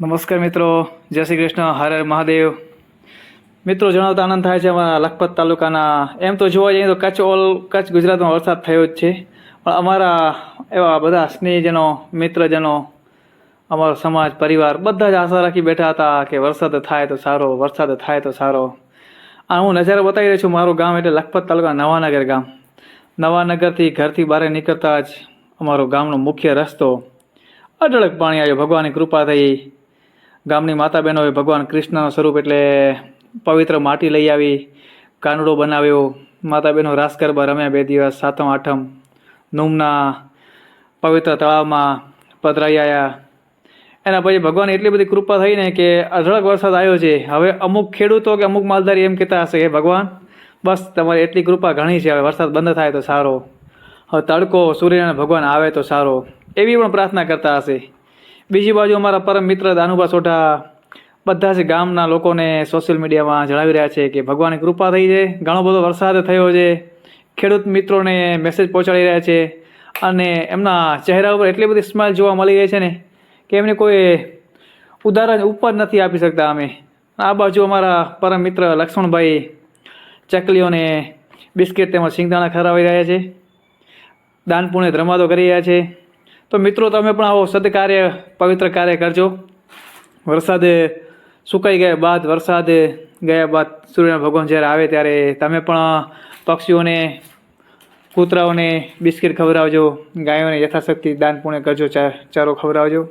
નમસ્કાર મિત્રો, જય શ્રી કૃષ્ણ, હર મહાદેવ. મિત્રો, જણાવતા આનંદ થાય છે અમારા લખપત તાલુકાના. એમ તો જોવા જઈએ તો કચ્છ ઓલ, કચ્છ ગુજરાતમાં વરસાદ થયો જ છે. પણ અમારા એવા બધા સ્નેહજનો, મિત્રજનો, અમારો સમાજ, પરિવાર બધા જ આશા રાખી બેઠા હતા કે વરસાદ થાય તો સારો, વરસાદ થાય તો સારો. આ હું નજારો બતાવી રહ્યો છું. મારું ગામ એટલે લખપત તાલુકા નવાનગર ગામ. નવાનગરથી ઘરથી બહાર નીકળતા જ અમારો ગામનો મુખ્ય રસ્તો અઢળક પાણી આવ્યો. ભગવાનની કૃપા થઈ. ગામની માતા બહેનોએ ભગવાન કૃષ્ણનું સ્વરૂપ એટલે પવિત્ર માટી લઈ આવી, કાનુડો બનાવ્યો. માતા બહેનો રાસ ગરબા રમ્યા બે દિવસ, સાતમ, આઠમ, નૂમના પવિત્ર તળાવમાં પધરાઈ આવ્યા એના પછી ભગવાન એટલી બધી કૃપા થઈ ને કે અઢળક વરસાદ આવ્યો છે. હવે અમુક ખેડૂતો કે અમુક માલધારી એમ કહેતા હશે કે ભગવાન, બસ તમારી એટલી કૃપા ઘણી છે. હવે વરસાદ બંધ થાય તો સારો. હવે તડકો, સૂર્યનારાયણ ભગવાન આવે તો સારો. એવી પણ પ્રાર્થના કરતા હશે. બીજી બાજુ અમારા પરમ મિત્ર દાનુભા સોઢા બધા જ ગામના લોકોને સોશિયલ મીડિયામાં જણાવી રહ્યા છે કે ભગવાનની કૃપા થઈ છે. ઘણો બધો વરસાદ થયો છે. ખેડૂત મિત્રોને મેસેજ પહોંચાડી રહ્યા છે. અને એમના ચહેરા ઉપર એટલી બધી સ્માઇલ જોવા મળી રહી છે ને કે એમને કોઈ ઉદાહરણ ઉપર નથી આપી શકતા અમે. આ બાજુ અમારા પરમ મિત્ર લક્ષ્મણભાઈ ચકલીઓને બિસ્કિટ તેમજ સિંગદાણા ખરાવી રહ્યા છે. દાન પુણ્ય ધર્માદો કરી રહ્યા છે. તો મિત્રો, તમે પણ આવો સદકાર્ય, પવિત્ર કાર્ય કરજો. વરસાદ સુકાઈ ગયા બાદ, વરસાદ ગયા બાદ સૂર્યના ભગવાન જ્યારે આવે ત્યારે તમે પણ પક્ષીઓને, કૂતરાઓને બિસ્કિટ ખવડાવજો, ગાયોને યથાશક્તિ દાન પુણ્ય કરજો ચારો ખવડાવજો.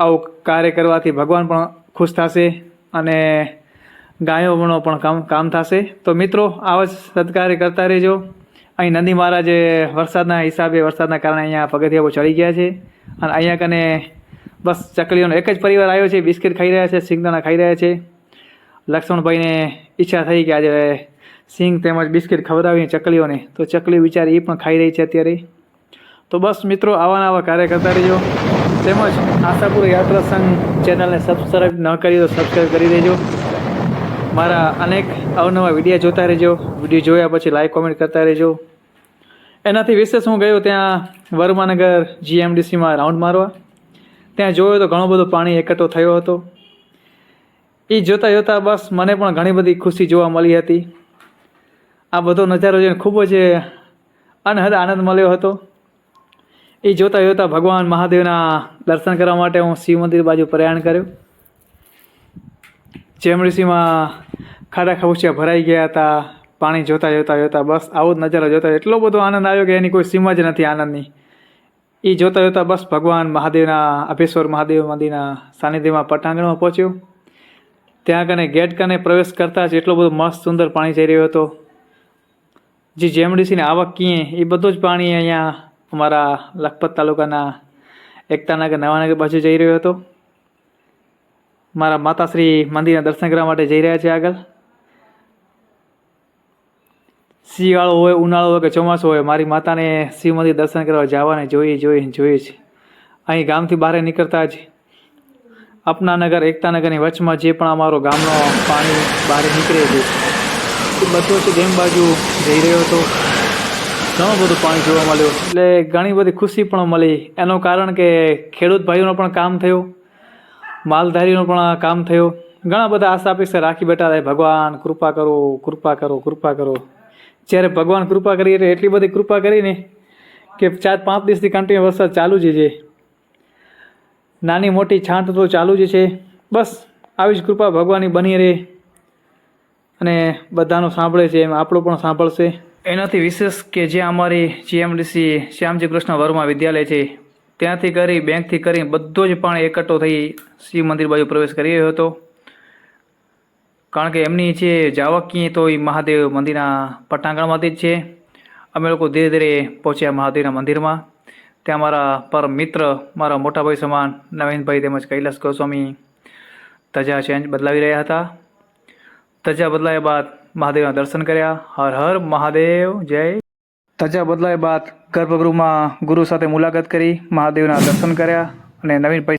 આવું કાર્ય કરવાથી ભગવાન પણ ખુશ થશે અને ગાયોનો પણ કામ કામ થશે. તો મિત્રો, આવા જ સત્કાર્ય કરતા રહેજો. અહીં નંદી મહારાજ વરસાદના હિસાબે, વરસાદના કારણે અહીંયા પગથિયા ચડી ગયા છે. અને અહીંયા કને બસ ચકલીઓનો એક જ પરિવાર આવ્યો છે, બિસ્કિટ ખાઈ રહ્યા છે, સિંગદાણા ખાઈ રહ્યા છે. લક્ષ્મણભાઈને ઈચ્છા થઈ કે આજે સિંગ તેમજ બિસ્કિટ ખવડાવીને ચકલીઓને. તો ચકલી વિચારી એ પણ ખાઈ રહી છે અત્યારે. તો બસ મિત્રો આવા ને આવા કાર્ય કરતા રહેજો. તેમજ આશાપુર યાત્રા સંઘ ચેનલને સબસ્ક્રાઈબ ન કરી તો સબસ્ક્રાઈબ કરી દેજો. મારા અનેક અવનવા વીડિયો જોતા રહેજો. વીડિયો જોયા પછી લાઈક કોમેન્ટ કરતા રહેજો. એનાથી વિશેષ હું ગયો ત્યાં વર્માનગર જીએમડીસીમાં રાઉન્ડ મારવા. ત્યાં જોયો તો ઘણો બધો પાણી એકઠો થયો હતો. એ જોતાં જોતાં બસ મને પણ ઘણી બધી ખુશી જોવા મળી હતી. આ બધો નજારો જોઈને ખૂબ જ અનહદ આનંદ મળ્યો હતો. એ જોતાં જોતાં ભગવાન મહાદેવના દર્શન કરવા માટે હું શિવ મંદિર બાજુ પ્રયાણ કર્યું. જેમડીસીમાં ખાડા ખાબુચિયા ભરાઈ ગયા હતા. પાણી જોતા જોતા જોતા બસ આવો જ નજારો જોતા એટલો બધો આનંદ આવ્યો કે એની કોઈ સીમા જ નથી આનંદની. એ જોતા જોતા બસ ભગવાન મહાદેવના અભેશ્વર મહાદેવ મંદિરના સાનિધ્યમાં પટાંગણમાં પહોંચ્યો. ત્યાં કને ગેટ કને પ્રવેશ કરતાં જ એટલો બધો મસ્ત સુંદર પાણી જઈ રહ્યો હતો. જે જેમડીસીની આવક કીએ એ બધું જ પાણી અહીંયા અમારા લખપત તાલુકાના એકતાનગર નવાનગર બાજુ જઈ રહ્યો હતો. મારા માતાશ્રી મંદિરના દર્શન કરવા માટે જઈ રહ્યા છે આગળ. શિયાળો હોય, ઉનાળો હોય કે ચોમાસું હોય, મારી માતાને મંદિર દર્શન કરવા જવાને જોઈએ જોઈએ જોઈએ છે. અહીં ગામથી બહાર નીકળતા જ અપનાનગર, એકતાનગરની વચમાં જે પણ અમારો ગામનો પાણી બહાર નીકળે છે. એ બધો જ ડેમ બાજુ જઈ રહ્યો હતો. ઘણું બધું પાણી જોવા મળ્યું. એટલે ઘણી બધી ખુશી પણ મળી. એનું કારણ કે ખેડૂત ભાઈઓનો પણ કામ થયું. માલધારીનું પણ કામ થયું. ઘણા બધા આશા અપેક્ષા રાખી બેઠા રહે. ભગવાન, કૃપા કરો કૃપા કરો કૃપા કરો. જ્યારે ભગવાન કૃપા કરી એટલે એટલી બધી કૃપા કરીને કે ચાર પાંચ દિવસથી કન્ટિન્યુ વરસાદ ચાલુ જ છે. નાની મોટી છાંટ તો ચાલુ જ છે. બસ આવી જ કૃપા ભગવાનની બની રહે અને બધાનું સાંભળે છે, એમ આપણું પણ સાંભળશે. એનાથી વિશેષ કે જે અમારી જીએમડીસી શ્યામજી કૃષ્ણ વર્મા વિદ્યાલય છે, ત્યાંથી કરી, બેંકથી કરી બધો જ પાણી એકઠો થઈ શિવ મંદિર બાજુ પ્રવેશ કરી રહ્યો હતો. કારણ કે એમની જે જાવકી તો એ મહાદેવ મંદિરના પટાંગણમાંથી જ છે. અમે લોકો ધીરે ધીરે પહોંચ્યા મહાદેવના મંદિરમાં. ત્યાં મારા પરમ મિત્ર મારા મોટાભાઈ સમાન નવીનભાઈ તેમજ કૈલાસ ગોસ્વામી ધજા ચેન્જ બદલાવી રહ્યા હતા. ધજા બદલાયા બાદ મહાદેવના દર્શન કર્યા. હર હર મહાદેવ, જય. ધજા બદલાયા બાદ ગર્ભગૃહમાં ગુરુ સાથે મુલાકાત કરી, મહાદેવના દર્શન કર્યા અને નવીનભાઈ